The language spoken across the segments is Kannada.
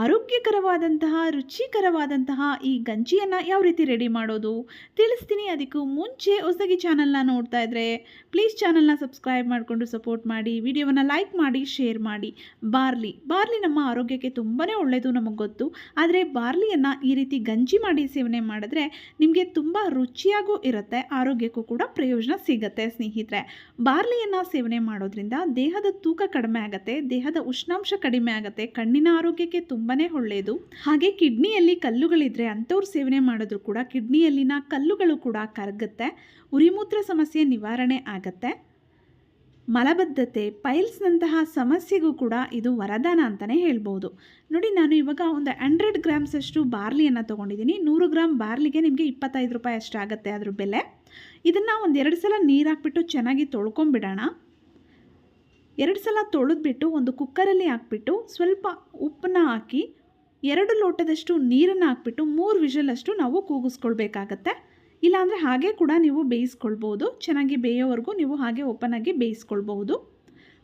ಆರೋಗ್ಯಕರವಾದಂತಹ, ರುಚಿಕರವಾದಂತಹ ಈ ಗಂಜಿಯನ್ನು ಯಾವ ರೀತಿ ರೆಡಿ ಮಾಡೋದು? ತಿಳಿಸ್ತೀನಿ. ಅದಕ್ಕೂ ಮುಂಚೆ ಹೊಸಗಿ ಚಾನಲ್ನ ನೋಡ್ತಾ ಇದ್ದರೆ ಪ್ಲೀಸ್ ಚಾನಲ್ನ ಸಬ್ಸ್ಕ್ರೈಬ್ ಮಾಡಿಕೊಂಡು ಸಪೋರ್ಟ್ ಮಾಡಿ, ವಿಡಿಯೋವನ್ನು ಲೈಕ್ ಮಾಡಿ ಶೇರ್ ಮಾಡಿ. ಬಾರ್ಲಿ ಬಾರ್ಲಿ ನಮ್ಮ ಆರೋಗ್ಯಕ್ಕೆ ತುಂಬಾ ಒಳ್ಳೆಯದು ನಮಗೆ ಗೊತ್ತು. ಆದರೆ ಬಾರ್ಲಿಯನ್ನು ಈ ರೀತಿ ಗಂಜಿ ಮಾಡಿ ಸೇವನೆ ಮಾಡಿದ್ರೆ ನಿಮಗೆ ತುಂಬ ರುಚಿಯಾಗೂ ಇರುತ್ತೆ, ಆರೋಗ್ಯಕ್ಕೂ ಕೂಡ ಪ್ರಯೋಜನ ಸಿಗುತ್ತೆ ಸ್ನೇಹಿತರೆ. ಬಾರ್ಲಿಯನ್ನು ಸೇವನೆ ಮಾಡೋದ್ರಿಂದ ದೇಹದ ತೂಕ ಕಡಿಮೆ ಆಗುತ್ತೆ, ದೇಹದ ಉಷ್ಣಾಂಶ ಕಡಿಮೆ ಆಗುತ್ತೆ, ಕಣ್ಣಿನ ಆರೋಗ್ಯಕ್ಕೆ ತುಂಬಾ ಒಳ್ಳೆಯದು ಹಾಗೆ ಕಿಡ್ನಿಯಲ್ಲಿ ಕಲ್ಲುಗಳಿದ್ರೆ ಅಂಥವ್ರು ಸೇವನೆ ಮಾಡಿದ್ರು ಕೂಡ ಕಿಡ್ನಿಯಲ್ಲಿನ ಕಲ್ಲುಗಳು ಕೂಡ ಕರಗುತ್ತೆ. ಉರಿಮೂತ್ರ ಸಮಸ್ಯೆ ನಿವಾರಣೆ ಆಗತ್ತೆ. ಮಲಬದ್ಧತೆ, ಪೈಲ್ಸ್ನಂತಹ ಸಮಸ್ಯೆಗೂ ಕೂಡ ಇದು ವರದಾನ ಅಂತಲೇ ಹೇಳ್ಬೋದು. ನೋಡಿ, ನಾನು ಇವಾಗ ಒಂದು ಹಂಡ್ರೆಡ್ ಗ್ರಾಮ್ಸಷ್ಟು ಬಾರ್ಲಿಯನ್ನು ತೊಗೊಂಡಿದ್ದೀನಿ. ನೂರು ಗ್ರಾಮ್ ಬಾರ್ಲಿಗೆ ನಿಮಗೆ ಇಪ್ಪತ್ತೈದು ರೂಪಾಯಿ ಅಷ್ಟಾಗುತ್ತೆ ಅದ್ರ ಬೆಲೆ. ಇದನ್ನು ಒಂದೆರಡು ಸಲ ನೀರು ಹಾಕ್ಬಿಟ್ಟು ಚೆನ್ನಾಗಿ ತೊಳ್ಕೊಂಬಿಡೋಣ. ಎರಡು ಸಲ ತೊಳೆದ್ಬಿಟ್ಟು ಒಂದು ಕುಕ್ಕರಲ್ಲಿ ಹಾಕ್ಬಿಟ್ಟು ಸ್ವಲ್ಪ ಉಪ್ಪನ್ನ ಹಾಕಿ ಎರಡು ಲೋಟದಷ್ಟು ನೀರನ್ನು ಹಾಕ್ಬಿಟ್ಟು ಮೂರು ವಿಷಲಷ್ಟು ನಾವು ಕೂಗಿಸ್ಕೊಳ್ಬೇಕಾಗತ್ತೆ. ಇಲ್ಲಾಂದರೆ ಹಾಗೆ ಕೂಡ ನೀವು ಬೇಯಿಸ್ಕೊಳ್ಬೋದು. ಚೆನ್ನಾಗಿ ಬೇಯೋವರೆಗೂ ನೀವು ಹಾಗೆ ಓಪನ್ ಆಗಿ ಬೇಯಿಸ್ಕೊಳ್ಬಹುದು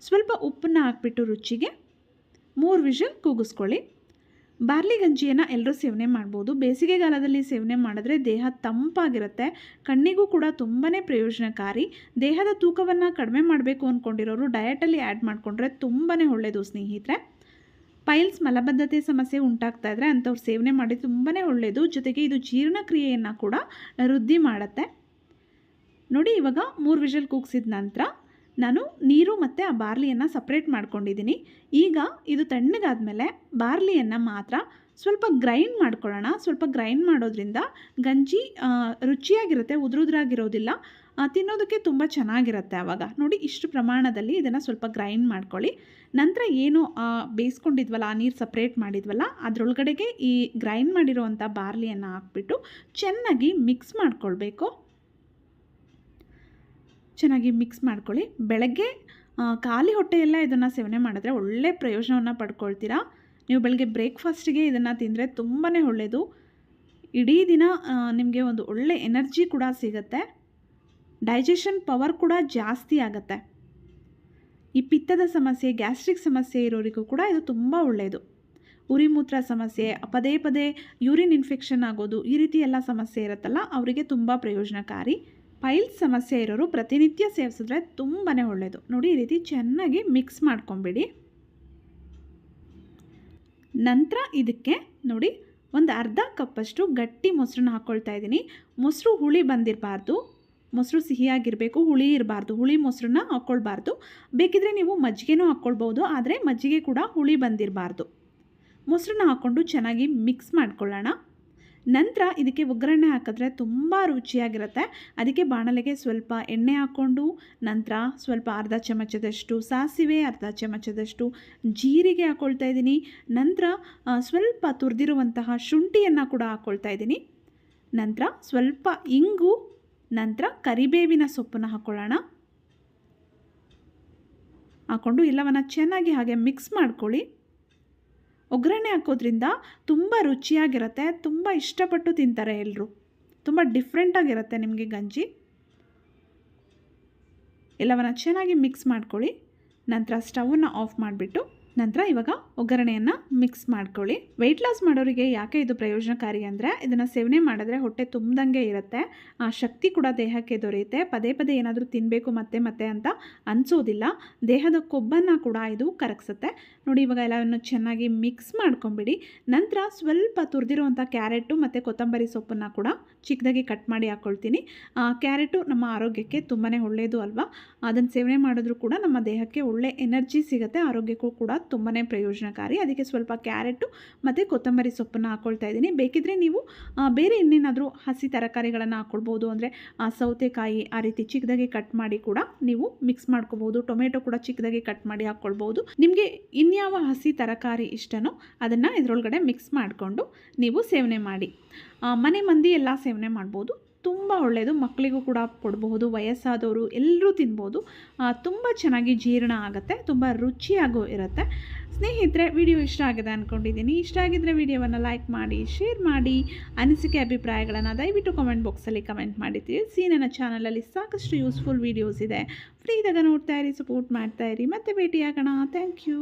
ಸ್ವಲ್ಪ ಉಪ್ಪನ್ನ ಹಾಕ್ಬಿಟ್ಟು ರುಚಿಗೆ ಮೂರು ವಿಷಲ್ ಕೂಗಿಸ್ಕೊಳ್ಳಿ. ಬಾರ್ಲಿ ಗಂಜಿಯನ್ನು ಎಲ್ಲರೂ ಸೇವನೆ ಮಾಡ್ಬೋದು. ಬೇಸಿಗೆಗಾಲದಲ್ಲಿ ಸೇವನೆ ಮಾಡಿದ್ರೆ ದೇಹ ತಂಪಾಗಿರುತ್ತೆ. ಕಣ್ಣಿಗೂ ಕೂಡ ತುಂಬಾ ಪ್ರಯೋಜನಕಾರಿ. ದೇಹದ ತೂಕವನ್ನು ಕಡಿಮೆ ಮಾಡಬೇಕು ಅಂದ್ಕೊಂಡಿರೋರು ಡಯಟಲ್ಲಿ ಆ್ಯಡ್ ಮಾಡಿಕೊಂಡ್ರೆ ತುಂಬಾ ಒಳ್ಳೆಯದು ಸ್ನೇಹಿತರೆ. ಪೈಲ್ಸ್ ಮಲಬದ್ಧತೆ ಸಮಸ್ಯೆ ಉಂಟಾಗ್ತಾ ಇದ್ದರೆ ಅಂಥವ್ರು ಸೇವನೆ ಮಾಡಿ ತುಂಬಾ ಒಳ್ಳೆಯದು ಜೊತೆಗೆ ಇದು ಜೀರ್ಣಕ್ರಿಯೆಯನ್ನು ಕೂಡ ವೃದ್ಧಿ ಮಾಡುತ್ತೆ. ನೋಡಿ ಇವಾಗ ಮೂರು ವಿಷಲ್ ಕೂಗಿಸಿದ ನಂತರ ನಾನು ನೀರು ಮತ್ತು ಆ ಬಾರ್ಲಿಯನ್ನು ಸಪ್ರೇಟ್ ಮಾಡ್ಕೊಂಡಿದ್ದೀನಿ ಈಗ ಇದು ತಣ್ಣಗಾದ ಮೇಲೆ ಬಾರ್ಲಿಯನ್ನು ಮಾತ್ರ ಸ್ವಲ್ಪ ಗ್ರೈಂಡ್ ಮಾಡ್ಕೊಳ್ಳೋಣ. ಸ್ವಲ್ಪ ಗ್ರೈಂಡ್ ಮಾಡೋದ್ರಿಂದ ಗಂಜಿ ರುಚಿಯಾಗಿರುತ್ತೆ, ಉದುರುದ್ರಾಗಿರೋದಿಲ್ಲ. ತಿನ್ನೋದಕ್ಕೆ ತುಂಬ ಚೆನ್ನಾಗಿರುತ್ತೆ ಆವಾಗ ನೋಡಿ, ಇಷ್ಟು ಪ್ರಮಾಣದಲ್ಲಿ ಇದನ್ನು ಸ್ವಲ್ಪ ಗ್ರೈಂಡ್ ಮಾಡ್ಕೊಳ್ಳಿ. ನಂತರ ಏನು ಬೇಯಿಸ್ಕೊಂಡಿದ್ವಲ್ಲ, ಆ ನೀರು ಸಪ್ರೇಟ್ ಮಾಡಿದ್ವಲ್ಲ, ಅದರೊಳಗಡೆಗೆ ಈ ಗ್ರೈಂಡ್ ಮಾಡಿರುವಂಥ ಬಾರ್ಲಿಯನ್ನು ಹಾಕ್ಬಿಟ್ಟು ಚೆನ್ನಾಗಿ ಮಿಕ್ಸ್ ಮಾಡ್ಕೊಳ್ಬೇಕು. ಚೆನ್ನಾಗಿ ಮಿಕ್ಸ್ ಮಾಡ್ಕೊಳ್ಳಿ. ಬೆಳಗ್ಗೆ ಖಾಲಿ ಹೊಟ್ಟೆಯೆಲ್ಲ ಇದನ್ನು ಸೇವನೆ ಮಾಡಿದ್ರೆ ಒಳ್ಳೆ ಪ್ರಯೋಜನವನ್ನು ಪಡ್ಕೊಳ್ತೀರಾ? ನೀವು ಬೆಳಗ್ಗೆ ಬ್ರೇಕ್ಫಾಸ್ಟಿಗೆ ಇದನ್ನು ತಿಂದರೆ ತುಂಬಾ ಒಳ್ಳೆಯದು ಇಡೀ ದಿನ ನಿಮಗೆ ಒಂದು ಒಳ್ಳೆ ಎನರ್ಜಿ ಕೂಡ ಸಿಗುತ್ತೆ. ಡೈಜೆಷನ್ ಪವರ್ ಕೂಡ ಜಾಸ್ತಿ ಆಗುತ್ತೆ. ಈ ಪಿತ್ತದ ಸಮಸ್ಯೆ, ಗ್ಯಾಸ್ಟ್ರಿಕ್ ಸಮಸ್ಯೆ ಇರೋರಿಗೂ ಕೂಡ ಇದು ತುಂಬ ಒಳ್ಳೆಯದು ಉರಿಮೂತ್ರ ಸಮಸ್ಯೆ, ಪದೇ ಪದೇ ಯೂರಿನ್ ಇನ್ಫೆಕ್ಷನ್ ಆಗೋದು ಈ ರೀತಿ ಎಲ್ಲ ಸಮಸ್ಯೆ ಇರುತ್ತಲ್ಲ, ಅವರಿಗೆ ತುಂಬ ಪ್ರಯೋಜನಕಾರಿ. ಪೈಲ್ಸ್ ಸಮಸ್ಯೆ ಇರೋರು ಪ್ರತಿನಿತ್ಯ ಸೇವಿಸಿದ್ರೆ ತುಂಬಾ ಒಳ್ಳೆಯದು ನೋಡಿ, ಈ ರೀತಿ ಚೆನ್ನಾಗಿ ಮಿಕ್ಸ್ ಮಾಡ್ಕೊಂಬಿಡಿ. ನಂತರ ಇದಕ್ಕೆ ನೋಡಿ, ಒಂದು ಅರ್ಧ ಕಪ್ಪಷ್ಟು ಗಟ್ಟಿ ಮೊಸರನ್ನ ಹಾಕ್ಕೊಳ್ತಾ ಇದ್ದೀನಿ. ಮೊಸರು ಹುಳಿ ಬಂದಿರಬಾರ್ದು. ಮೊಸರು ಸಿಹಿಯಾಗಿರಬೇಕು, ಹುಳಿ ಇರಬಾರ್ದು. ಹುಳಿ ಮೊಸರನ್ನ ಹಾಕ್ಕೊಳ್ಬಾರ್ದು ಬೇಕಿದ್ರೆ ನೀವು ಮಜ್ಜಿಗೆನೂ ಹಾಕ್ಕೊಳ್ಬೋದು ಆದರೆ ಮಜ್ಜಿಗೆ ಕೂಡ ಹುಳಿ ಬಂದಿರಬಾರ್ದು. ಮೊಸರನ್ನ ಹಾಕ್ಕೊಂಡು ಚೆನ್ನಾಗಿ ಮಿಕ್ಸ್ ಮಾಡ್ಕೊಳ್ಳೋಣ. ನಂತರ ಇದಕ್ಕೆ ಒಗ್ಗರಣೆ ಹಾಕಿದ್ರೆ ತುಂಬ ರುಚಿಯಾಗಿರುತ್ತೆ. ಅದಕ್ಕೆ ಬಾಣಲೆಗೆ ಸ್ವಲ್ಪ ಎಣ್ಣೆ ಹಾಕ್ಕೊಂಡು, ನಂತರ ಸ್ವಲ್ಪ ಅರ್ಧ ಚಮಚದಷ್ಟು, ಸಾಸಿವೆ ಅರ್ಧ ಚಮಚದಷ್ಟು ಜೀರಿಗೆ ಹಾಕ್ಕೊಳ್ತಾ ಇದ್ದೀನಿ. ನಂತರ ಸ್ವಲ್ಪ ತುರಿದಿರುವಂತಹ ಶುಂಠಿಯನ್ನು ಕೂಡ ಹಾಕ್ಕೊಳ್ತಾ ಇದ್ದೀನಿ. ನಂತರ ಸ್ವಲ್ಪ ಇಂಗು, ನಂತರ ಕರಿಬೇವಿನ ಸೊಪ್ಪನ್ನು ಹಾಕ್ಕೊಳ್ಳೋಣ ಹಾಕ್ಕೊಂಡು ಎಲ್ಲವನ್ನು ಚೆನ್ನಾಗಿ ಹಾಗೆ ಮಿಕ್ಸ್ ಮಾಡ್ಕೊಳ್ಳಿ. ಒಗ್ಗರಣೆ ಹಾಕೋದ್ರಿಂದ ತುಂಬ ರುಚಿಯಾಗಿರುತ್ತೆ, ತುಂಬ ಇಷ್ಟಪಟ್ಟು ತಿಂತಾರೆ ಎಲ್ಲರೂ ತುಂಬ ಡಿಫ್ರೆಂಟಾಗಿರುತ್ತೆ ನಿಮಗೆ ಗಂಜಿ. ಎಲ್ಲವನ್ನು ಚೆನ್ನಾಗಿ ಮಿಕ್ಸ್ ಮಾಡ್ಕೊಳ್ಳಿ. ನಂತರ ಸ್ಟವನ್ನು ಆಫ್ ಮಾಡಿಬಿಟ್ಟು ನಂತರ ಇವಾಗ ಒಗ್ಗರಣೆಯನ್ನು ಮಿಕ್ಸ್ ಮಾಡ್ಕೊಳ್ಳಿ. ವೆಯ್ಟ್ ಲಾಸ್ ಮಾಡೋರಿಗೆ ಯಾಕೆ ಇದು ಪ್ರಯೋಜನಕಾರಿ ಅಂದರೆ, ಇದನ್ನು ಸೇವನೆ ಮಾಡಿದ್ರೆ ಹೊಟ್ಟೆ ತುಂಬ್ದಂಗೆ ಇರುತ್ತೆ. ಆ ಶಕ್ತಿ ಕೂಡ ದೇಹಕ್ಕೆ ದೊರೆಯುತ್ತೆ. ಪದೇ ಪದೇ ಏನಾದರೂ ತಿನ್ನಬೇಕು ಮತ್ತೆ ಮತ್ತೆ ಅಂತ ಅನಿಸೋದಿಲ್ಲ. ದೇಹದ ಕೊಬ್ಬನ್ನು ಕೂಡ ಇದು ಕರಗಿಸುತ್ತೆ. ನೋಡಿ, ಇವಾಗ ಎಲ್ಲವನ್ನು ಚೆನ್ನಾಗಿ ಮಿಕ್ಸ್ ಮಾಡ್ಕೊಂಬಿಡಿ. ನಂತರ ಸ್ವಲ್ಪ ತುರಿದಿರುವಂಥ ಕ್ಯಾರೆಟು ಮತ್ತು ಕೊತ್ತಂಬರಿ ಸೊಪ್ಪನ್ನು ಕೂಡ ಚಿಕ್ಕದಾಗಿ ಕಟ್ ಮಾಡಿ ಹಾಕ್ಕೊಳ್ತೀನಿ ಕ್ಯಾರೆಟು ನಮ್ಮ ಆರೋಗ್ಯಕ್ಕೆ ತುಂಬಾ ಒಳ್ಳೆಯದು ಅಲ್ವಾ? ಅದನ್ನು ಸೇವನೆ ಮಾಡಿದ್ರೂ ಕೂಡ ನಮ್ಮ ದೇಹಕ್ಕೆ ಒಳ್ಳೆ ಎನರ್ಜಿ ಸಿಗುತ್ತೆ, ಆರೋಗ್ಯಕ್ಕೂ ಕೂಡ ತುಂಬಾ ಪ್ರಯೋಜನಕಾರಿ. ಅದಕ್ಕೆ ಸ್ವಲ್ಪ ಕ್ಯಾರೆಟು ಮತ್ತು ಕೊತ್ತಂಬರಿ ಸೊಪ್ಪನ್ನು ಹಾಕ್ಕೊಳ್ತಾ ಇದ್ದೀನಿ. ಬೇಕಿದ್ರೆ ನೀವು ಬೇರೆ ಇನ್ನೇನಾದರೂ ಹಸಿ ತರಕಾರಿಗಳನ್ನು ಹಾಕ್ಕೊಳ್ಬೋದು ಅಂದರೆ ಸೌತೆಕಾಯಿ ಆ ರೀತಿ ಚಿಕ್ಕದಾಗಿ ಕಟ್ ಮಾಡಿ ಕೂಡ ನೀವು ಮಿಕ್ಸ್ ಮಾಡ್ಕೋಬೋದು. ಟೊಮೆಟೊ ಕೂಡ ಚಿಕ್ಕದಾಗಿ ಕಟ್ ಮಾಡಿ ಹಾಕ್ಕೊಳ್ಬೋದು ನಿಮಗೆ ಇನ್ಯಾವ ಹಸಿ ತರಕಾರಿ ಇಷ್ಟನೋ ಅದನ್ನು ಇದರೊಳಗಡೆ ಮಿಕ್ಸ್ ಮಾಡಿಕೊಂಡು ನೀವು ಸೇವನೆ ಮಾಡಿ. ಮನೆ ಮಂದಿ ಎಲ್ಲ ಸೇವನೆ ಮಾಡ್ಬೋದು. ತುಂಬ ಒಳ್ಳೆಯದು ಮಕ್ಕಳಿಗೂ ಕೂಡ ಕೊಡಬಹುದು, ವಯಸ್ಸಾದವರು ಎಲ್ಲರೂ ತಿನ್ಬೋದು. ತುಂಬ ಚೆನ್ನಾಗಿ ಜೀರ್ಣ ಆಗುತ್ತೆ, ತುಂಬ ರುಚಿಯಾಗೂ ಇರುತ್ತೆ. ಸ್ನೇಹಿತರೆ, ವಿಡಿಯೋ ಇಷ್ಟ ಆಗಿದೆ ಅಂದ್ಕೊಂಡಿದ್ದೀನಿ ಇಷ್ಟ ಆಗಿದ್ದರೆ ವಿಡಿಯೋವನ್ನು ಲೈಕ್ ಮಾಡಿ, ಶೇರ್ ಮಾಡಿ, ಅನಿಸಿಕೆ ಅಭಿಪ್ರಾಯಗಳನ್ನು ದಯವಿಟ್ಟು ಕಮೆಂಟ್ ಬಾಕ್ಸಲ್ಲಿ ಕಮೆಂಟ್ ಮಾಡಿ. ತಿಳಿಸಿ ನನ್ನ ಚಾನಲಲ್ಲಿ ಸಾಕಷ್ಟು ಯೂಸ್ಫುಲ್ ವೀಡಿಯೋಸ್ ಇದೆ. ಫ್ರೀದಾಗ ನೋಡ್ತಾ ಇರಿ, ಸಪೋರ್ಟ್ ಮಾಡ್ತಾ ಇರಿ. ಮತ್ತೆ ಭೇಟಿಯಾಗೋಣ. Thank you.